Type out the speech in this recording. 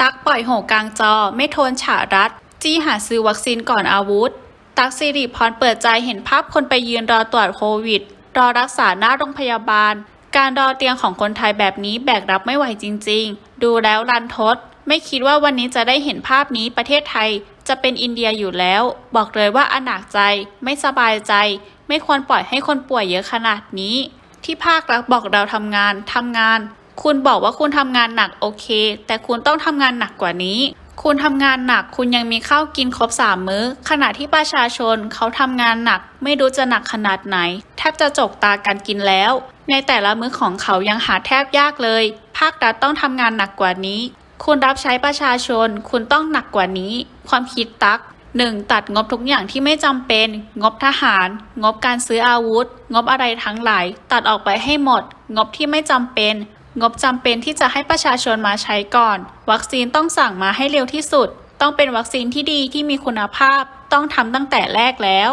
ตักปล่อยโหกลางจอไม่ทนฉารัดจี้หาซื้อวัคซีนก่อนอาวุธ ตักสิริพรเปิดใจเห็นภาพคนไปยืนรอตรวจโควิด รอรักษาหน้าโรงพยาบาล การรอเตียงของคนไทยแบบนี้แบกรับไม่ไหวจริง ๆ ดูแล้วรันทด ไม่คิดว่าวันนี้จะได้เห็นภาพนี้ประเทศไทย จะเป็นอินเดียอยู่แล้ว บอกเลยว่าอนาจใจ ไม่สบายใจ ไม่ควรปล่อยให้คนป่วยเยอะขนาดนี้ ที่ภาครัฐบอกเราทำงานทำงาน คุณบอกว่าคุณทำงานหนักโอเค แต่คุณต้องทำงานหนักกว่านี้ คุณทำงานหนักคุณยังมีข้าวกินครบสามมื้อ ขณะที่ประชาชนเขาทำงานหนัก ไม่รู้จะหนักขนาดไหน แทบจะจกตากันกินแล้ว ในแต่ละมื้อของเขายังหาแทบยากเลย ภาครัฐต้องทำงานหนักกว่านี้ คุณรับใช้ประชาชน คุณต้องหนักกว่านี้ ความคิดตัก 1. ตัดงบทุกอย่างที่ไม่จำเป็น งบทหาร งบการซื้ออาวุธ งบอะไรทั้งหลาย ตัดออกไปให้หมด งบที่ไม่จำเป็น งบจำเป็นที่จะให้ประชาชนมาใช้ก่อน วัคซีนต้องสั่งมาให้เร็วที่สุด ต้องเป็นวัคซีนที่ดีที่มีคุณภาพ ต้องทำตั้งแต่แรกแล้ว